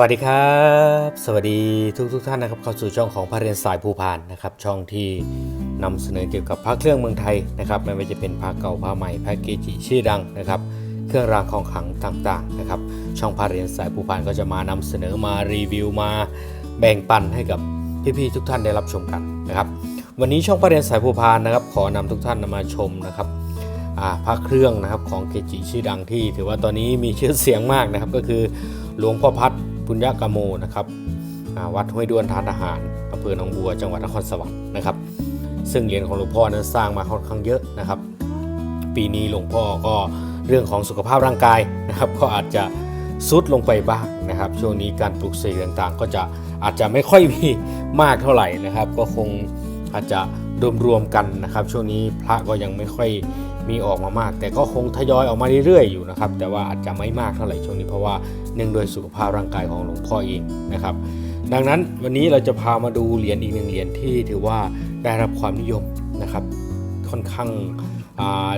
วัสดีครับ สวัสดีทุกทุกท่านนะครับเข้าสู่ช่องของพระเรียนสายภูพานนะครับ ช่องที่นำเสนอเกี่ยวกับพระเครื่องเมืองไทยนะครับ ไม่ว่าจะเป็นพระเก่าพระใหม่พระเกจิชื่อดังนะครับ เครื่องรางของขลังต่างๆนะครับ ช่องพระเรียนสายภูพานก็จะมานำเสนอมารีวิวมาแบ่งปันให้กับพี่ๆทุกท่านได้รับชมกันนะครับ วันนี้ช่องพระเรียนสายภูพานนะครับ ขอนำทุกท่านมาชมนะครับอ่าพระเครื่องนะครับของเกจิชื่อดังที่ ถือว่าตอนนี้มีชื่อเสียงมากนะครับก็คือหลวงพ่อพัด ปุญญกโมนะครับวัดห้วยด้วนทานทหารอำเภอหนองบัวจังหวัดนครสวรรค์นะครับซึ่งเหรียญของหลวงพ่อนั้นสร้างมาค่อนข้างเยอะนะครับ ปีนี้หลวงพ่อก็เรื่องของสุขภาพร่างกายนะครับ ก็อาจจะซุดลงไปบ้างนะครับ ช่วงนี้การปลุกเสกต่างๆ ก็จะอาจจะไม่ค่อยมีมากเท่าไหร่นะครับ ก็คงอาจจะรวมๆกันนะครับ ช่วงนี้พระก็ยังไม่ค่อยมีออกมามาก แต่ก็คงทยอยออกมาเรื่อยๆอยู่นะครับ แต่ว่าอาจจะไม่มากเท่าไหร่ช่วงนี้เพราะว่า เนื่องด้วยสุขภาพร่างกายของหลวงพ่อเองนะครับ ดังนั้นวันนี้เราจะพามาดูเหรียญอีกหนึ่งเหรียญที่ถือว่าได้รับความนิยมนะครับ ค่อนข้าง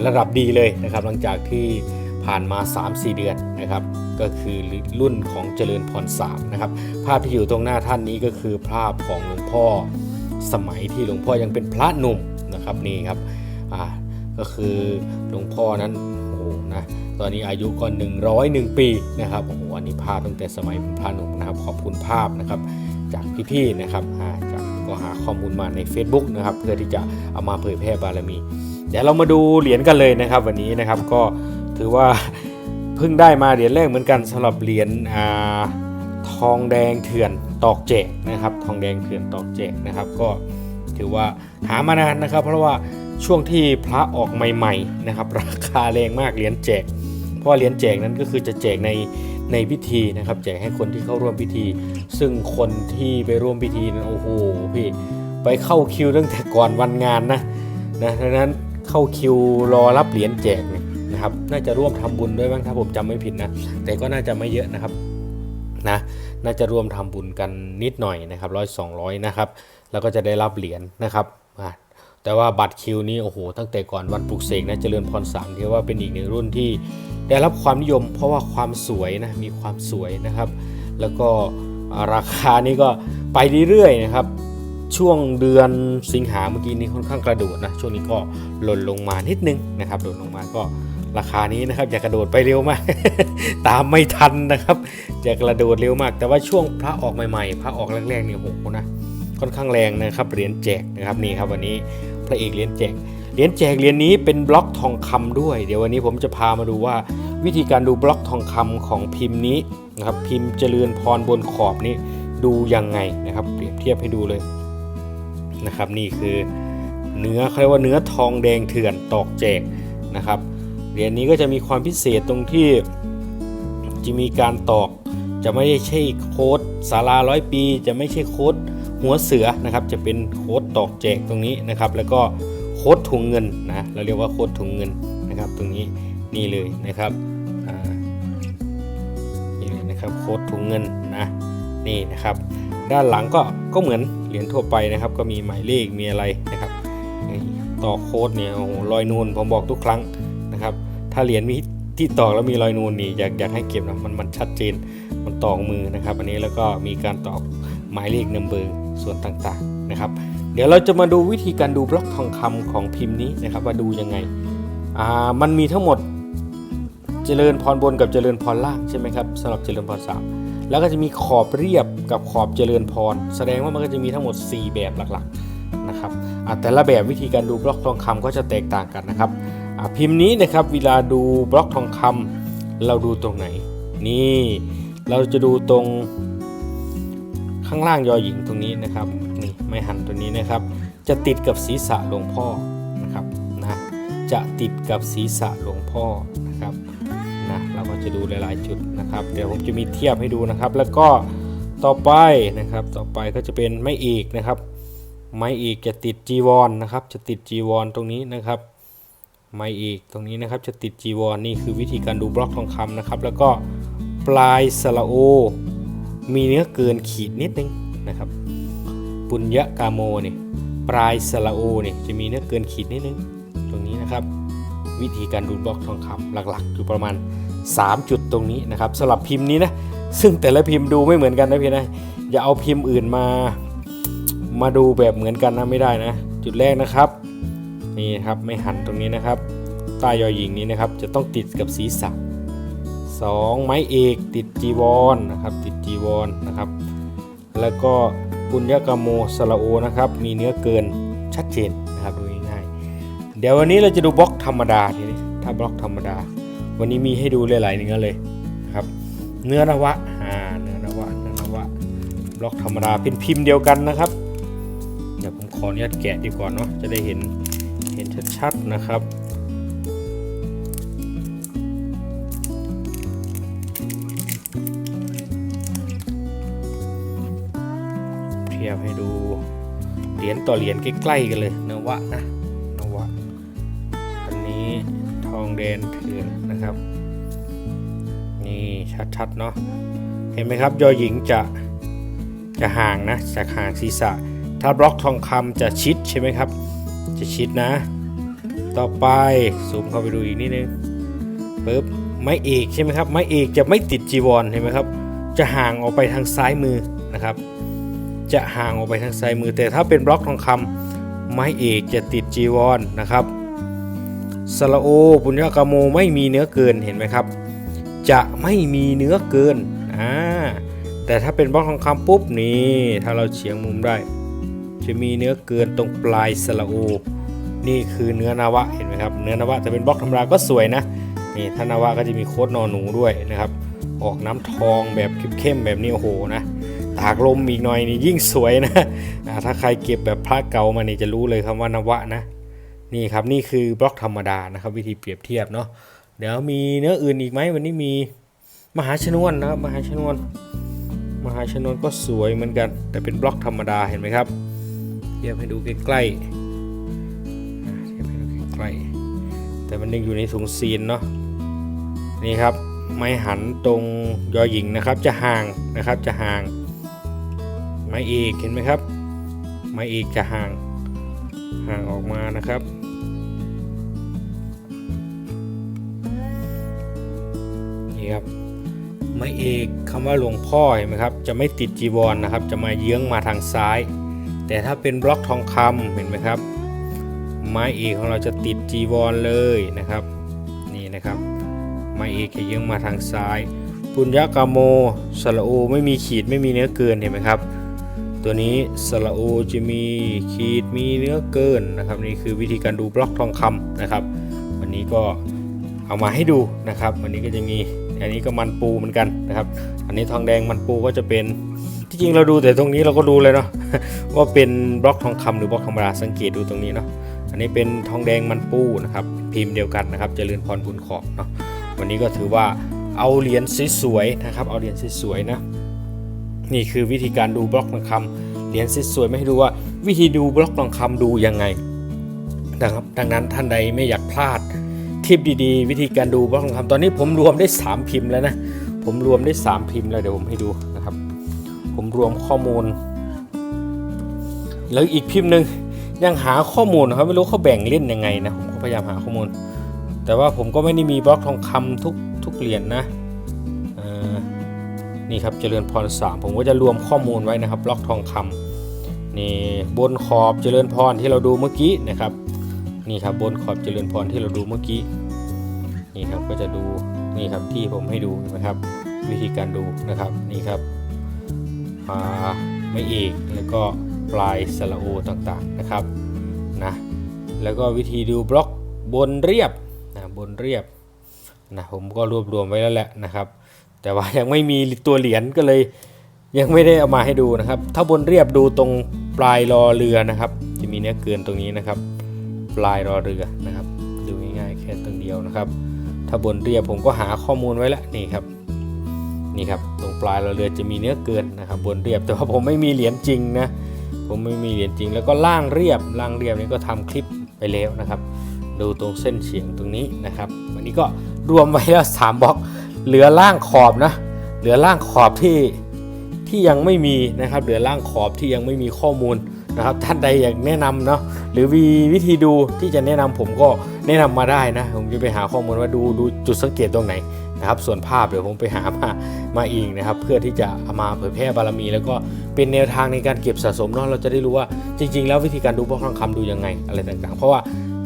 ระดับดีเลยนะครับ หลังจากที่ผ่านมา 3-4 เดือนนะครับ ก็คือรุ่นของเจริญพร3นะครับ ภาพที่อยู่ตรงหน้าท่านนี้ก็คือภาพของหลวงพ่อสมัยที่หลวงพ่อยังเป็นพระหนุ่มนะครับนี่ครับก็คือหลวงพ่อนั้น ตอนนี้อายุก็101 ปีนะครับโอ้โหอันนี้ภาพตั้งแต่สมัยเป็นพระหนุ่มนะครับขอบคุณภาพนะครับจากพี่ๆนะครับอาจากก็หาข้อมูลมาใน Facebook นะครับเพื่อที่จะเอามาเผยแพร่บารมีเดี๋ยวเรามาดูเหรียญกันเลยนะครับ วันนี้นะครับก็ถือว่าเพิ่งได้มาเหรียญแรกเหมือนกันสำหรับเหรียญอาทองแดงเถื่อนตอกแจกนะครับ ทองแดงเถื่อนตอกแจกนะครับ ก็ถือว่าหามานานนะครับ เพราะว่าช่วงที่พระออกใหม่ ๆ นะครับ ราคาแรงมากเหรียญแจก ราะเหรียญแจกนั้นก็คือจะแจกในในพิธีนะครับแจกให้คนที่เข้าร่วมพิธี ซึ่งคนที่ไปร่วมพิธีนั้นโอ้โหพี่ไปเข้าคิวตั้งแต่ก่อนวันงานนะนะดังนั้นเข้าคิวรอรับเหรียญแจกนะครับน่าจะร่วมทำบุญด้วยบ้างถ้าผมจำไม่ผิดนะแต่ก็น่าจะไม่เยอะนะครับนะน่าจะร่วมทำบุญกันนิดหน่อยนะครับร้อยสองร้อยนะครับแล้วก็จะได้รับเหรียญนะครับ แต่ว่าบัตรคิวนี้โอ้โหตั้งแต่ก่อนวันปลุกเสกนะเจริญพรสามที่ว่าเป็นอีกหนึ่งรุ่นที่ได้รับความนิยม เพราะว่าความสวยนะมีความสวยนะครับ แล้วก็ราคานี้ก็ไปเรื่อยๆนะครับ ช่วงเดือนสิงหาเมื่อกี้นี้ค่อนข้างกระโดดนะช่วงนี้ก็หล่นลงมานิดนึงนะครับหล่นลงมาก็ราคานี้นะครับอย่ากระโดดไปเร็วมาก ตามไม่ทันนะครับจะกระโดดเร็วมาก แต่ว่าช่วงพระออกใหม่ๆ พระออกแรกๆเนี่ยโอ้โหนะค่อนข้างแรงนะครับเหรียญแจกนะครับนี่ครับวันนี้ พระเอกเหรียญแจกเหรียญแจกเหรียญนี้เป็นบล็อกทองคำด้วย เดี๋ยววันนี้ผมจะพามาดูว่า วิธีการดูบล็อกทองคำของพิมพ์นี้นะครับพิมพ์เจริญพรบนขอบนี้ดูยังไงนะครับ เปรียบเทียบให้ดูเลยนะครับนี่คือเนื้อเขาเรียกว่าเนื้อทองแดงเถื่อนตอกแจกนะครับเหรียญนี้ก็จะมีความพิเศษตรงที่จะมีการตอกจะไม่ใช่โค้ดสาราร้อยปี จะไม่ใช่โค้ด หัวเสือนะครับจะเป็นโค้ดตอกแจกตรงนี้นะครับ แล้วก็โค้ดถุงเงินนะเราเรียกว่าโค้ดถุงเงินนะครับ ตรงนี้นี่เลยนะครับนี่เลยนะครับโค้ดถุงเงินนะนี่นะครับ ด้านหลังก็ก็เหมือนเหรียญทั่วไปนะครับ ก็มีหมายเลขมีอะไรนะครับต่อโค้ดเนี่ยโอ้โหรอยนูนผมบอกทุกครั้งนะครับ ถ้าเหรียญมีที่ตอกแล้วมีรอยนูนนี่อยากอยากให้เก็บนะมันมันชัดเจนมันตอกมือนะครับ อันนี้แล้วก็มีการตอกหมายเลขนัมเบอร์ ส่วนต่างๆนะครับ เดี๋ยวเราจะมาดูวิธีการดูบล็อกทองคำของพิมพ์นี้นะครับ ว่าดูยังไงอ่ามันมีทั้งหมดเจริญพรบนกับเจริญพรล่างใช่ไหมครับสำหรับเจริญพรสามแล้วก็จะมีขอบเรียบกับขอบเจริญพร แสดงว่ามันก็จะมีทั้งหมด 4 แบบหลักๆนะครับแต่ละแบบวิธีการดูบล็อกทองคำก็จะแตกต่างกันนะครับพิมพ์นี้นะครับเวลาดูบล็อกทองคำเราดูตรงไหน นี่เราจะดูตรง ข้างล่างยอหญิงตรงนี้นะครับนี่ไม่หันตัวนี้นะครับ จะติดกับศีรษะหลวงพ่อนะครับนะจะติดกับศีรษะหลวงพ่อนะครับนะเราก็จะดูหลายๆจุดนะครับ เดี๋ยวผมจะมีเทียบให้ดูนะครับ แล้วก็ต่อไปนะครับต่อไปก็จะเป็นไม้อีกนะครับ ไม้อีกจะติดจีวรนะครับ จะติดจีวรตรงนี้นะครับ ไม้อีกตรงนี้นะครับจะติดจีวรนี่คือวิธีการดูบล็อกทองคำนะครับ แล้วก็ปลายสระโอ มีเนื้อเกินขีดนิดนึงนะครับ ปุญญกาโมเนี่ยปลายสระโอเนี่ยจะมีเนื้อเกินขีดนิดนึงตรงนี้นะครับ วิธีการดูดบล็อกทองคำหลักๆ อยู่ประมาณ 3 จุดตรงนี้นะครับสำหรับพิมพ์นี้นะซึ่งแต่ละพิมพ์ดูไม่เหมือนกันนะพี่นะอย่าเอาพิมพ์อื่นมามาดูแบบเหมือนกันนะไม่ได้นะ จุดแรกนะครับนี่ครับไม่หันตรงนี้นะครับใต้ยอหญิงนี้นะครับจะต้องติดกับศีรษะ สองไม้เอกติดจีวรนะครับติดจีวรนะครับ แล้วก็ปุญญกรรมโมสระโอนะครับ มีเนื้อเกินชัดเจนนะครับดูง่ายๆเดี๋ยววันนี้เราจะดูบล็อกธรรมดาทีนี้ถ้าบล็อกธรรมดา วันนี้มีให้ดูหลายๆเนื้อเลยนะครับ เนื้อนวะอ่าเนื้อนวะเนื้อนวะบล็อกธรรมดาเป็นพิมพ์เดียวกันนะครับ เดี๋ยวผมขออนุญาตแกะดีกว่าเนาะจะได้เห็นเห็นชัดๆนะครับ เทียบให้ดูเหรียญต่อเหรียญใกล้ๆกันเลยนวะนะนวะอันนี้ทองแดนเถื่อนนะครับ นี่ชัดๆเนาะเห็นไหมครับยอหญิงจะจะห่างนะจากห่างศีรษะ ถ้าบล็อกทองคำจะชิดใช่ไหมครับ จะชิดนะ ต่อไปซูมเข้าไปดูอีกนิดนึงปึ๊บไม้เอกใช่ไหมครับไม้เอกจะไม่ติดจีวรเห็นไหมครับ จะห่างออกไปทางซ้ายมือนะครับ จะห่างออกไปทางซ้ายมือ แต่ถ้าเป็นบล็อกทองคำไม้เอกจะติดจีวรนะครับสระโอปุญญกรรมโมไม่มีเนื้อเกินเห็นไหมครับ จะไม่มีเนื้อเกินอ่าแต่ถ้าเป็นบล็อกทองคำปุ๊บนี่ถ้าเราเฉียงมุมได้ จะมีเนื้อเกินตรงปลายสระโอ นี่คือเนื้อนาวะเห็นไหมครับเนื้อนาวะแต่เป็นบล็อกธรรมดาก็สวยนะนี่ถ้านาวะก็จะมีโค้ดนอหนูด้วยนะครับ ออกน้ำทองแบบเข้มๆแบบนี้โอ้โหนะ ตากลมอีกหน่อยนี่ยิ่งสวยนะอ่าถ้าใครเก็บแบบพระเก่ามานี่จะรู้เลยคำว่านวะนะนี่ครับนี่คือบล็อกธรรมดานะครับ วิธีเปรียบเทียบเนาะเดี๋ยวมีเนื้ออื่นอีกไหมวันนี้มีมหาชนวนนะครับมหาชนวน มหาชนวนก็สวยเหมือนกัน แต่เป็นบล็อกธรรมดาเห็นไหมครับเทียบให้ดูใกล้ๆเทียบให้ดูใกล้ๆแต่มันยังอยู่ในถุงซีนเนาะนี่ครับไม้หันตรงยอหญิงนะครับจะห่างนะครับจะห่าง ม้เอกเห็นไหมครับ ไม้เอกจะห่างห่างออกมานะครับ นี่ครับ ไม้เอกคำว่าหลวงพ่อเห็นไหมครับ จะไม่ติดจีวรนนะครับ จะมาเยื้องมาทางซ้าย แต่ถ้าเป็นบล็อกทองคำเห็นไหมครับ ไม้เอกของเราจะติดจีวรเลยนะครับ นี่นะครับ ไม้เอกจะเยื้องมาทางซ้ายปุญญกามโมสระโอไม่มีขีดไม่มีเนื้อเกินเห็นไหมครับ ตัวนี้สระโอจะมีขีดมีเนื้อเกินนะครับนี่คือวิธีการดูบล็อกทองคำนะครับ วันนี้ก็เอามาให้ดูนะครับ วันนี้ก็จะมีอันนี้ก็มันปูเหมือนกันนะครับ อันนี้ทองแดงมันปูก็จะเป็นที่จริงเราดูแต่ตรงนี้เราก็ดูเลยเนาะว่าเป็นบล็อกทองคำหรือบล็อกธรรมดาสังเกตดูตรงนี้เนาะอันนี้เป็นทองแดงมันปูนะครับ พิมพ์เดียวกันนะครับเจริญพรบุญขอบเนาะวันนี้ก็ถือว่าเอาเหรียญสวยๆนะครับ เอาเหรียญสวยๆนะ นี่คือวิธีการดูบล็อกทองคำเหรียญสวยๆไม่ให้ดูว่าวิธีดูบล็อกทองคำดูยังไงนะครับดังนั้นท่านใดไม่อยากพลาดคลิปดีๆ วิธีการดูบล็อกทองคำตอนนี้ผมรวมได้ 3 พิมพ์แล้วนะผมรวมได้ 3 พิมพ์แล้วเดี๋ยวผมให้ดูนะครับ ผมรวมข้อมูลแล้วอีกพิมพ์หนึ่งยังหาข้อมูลนะครับไม่รู้เขาแบ่งเล่นยังไงนะผมก็พยายามหาข้อมูล แต่ว่าผมก็ไม่ได้มีบล็อกทองคำทุกทุกเหรียญนะ นี่ครับเจริญพรสามผมก็จะรวมข้อมูลไว้นะครับบล็อกทองคำนี่บนขอบเจริญพรที่เราดูเมื่อกี้นะครับนี่ครับบนขอบเจริญพรที่เราดูเมื่อกี้นี่ครับก็จะดูนี่ครับที่ผมให้ดูนะครับ วิธีการดูนะครับนี่ครับอ่าไม่เอกแล้วก็ปลายสระโอต่างๆนะครับนะแล้วก็วิธีดูบล็อกบนเรียบนะบนเรียบนะผมก็รวบรวมไว้แล้วแหละนะครับ แต่ว่ายังไม่มีตัวเหรียญก็เลยยังไม่ได้เอามาให้ดูนะครับ ถ้าบนเรียบดูตรงปลายรอเรือนะครับ จะมีเนื้อเกินตรงนี้นะครับ ปลายรอเรือนะครับ ดูง่ายๆแค่ตรงเดียวนะครับ ถ้าบนเรียบผมก็หาข้อมูลไว้แล้วนี่ครับนี่ครับตรงปลายรอเรือจะมีเนื้อเกินนะครับ บนเรียบแต่ว่าผมไม่มีเหรียญจริงนะผมไม่มีเหรียญจริง แล้วก็ล่างเรียบล่างเรียบนี่ก็ทำคลิปไปแล้วนะครับ ดูตรงเส้นเฉียงตรงนี้นะครับ วันนี้ก็รวมไว้แล้วสามบล็อก เหลือล่างขอบนะ เหลือล่างขอบที่ที่ยังไม่มีนะครับ เหลือล่างขอบที่ยังไม่มีข้อมูลนะครับ ท่านใดอยากแนะนำเนาะหรือมีวิธีดูที่จะแนะนำผมก็แนะนำมาได้นะ ผมจะไปหาข้อมูลว่าดูดูจุดสังเกตตรงไหนนะครับ ส่วนภาพเดี๋ยวผมไปหามามาเองนะครับ เพื่อที่จะเอามาเผยแพร่บารมี แล้วก็เป็นแนวทางในการเก็บสะสมเนาะเราจะได้รู้ว่าจริง ๆ แล้ววิธีการดูบล็อกทองคำดูยังไงอะไรต่างๆ เพราะว่า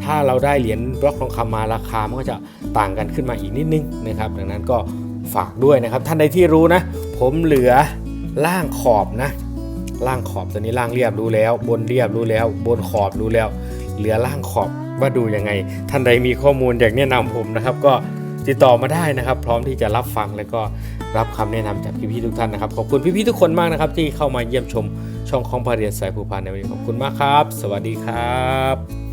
ถ้าเราได้เหรียญบล็อกทองคำมาราคามันก็จะต่างกันขึ้นมาอีกนิดนึงนะครับดังนั้นก็ฝากด้วยนะครับท่านใดที่รู้นะ ผมเหลือล่างขอบนะ ล่างขอบตอนนี้ล่างเรียบรู้แล้ว บนเรียบรู้แล้ว บนขอบรู้แล้ว เหลือล่างขอบว่าดูยังไง ท่านใดมีข้อมูลอยากแนะนำผมนะครับ ก็ติดต่อมาได้นะครับ พร้อมที่จะรับฟังแล้วก็รับคำแนะนำจากพี่ๆทุกท่านนะครับขอบคุณพี่ๆทุกคนมากนะครับ ที่เข้ามาเยี่ยมชมช่องของพระเรียนสายภูพานในวันนี้ขอบคุณมากครับ สวัสดีครับ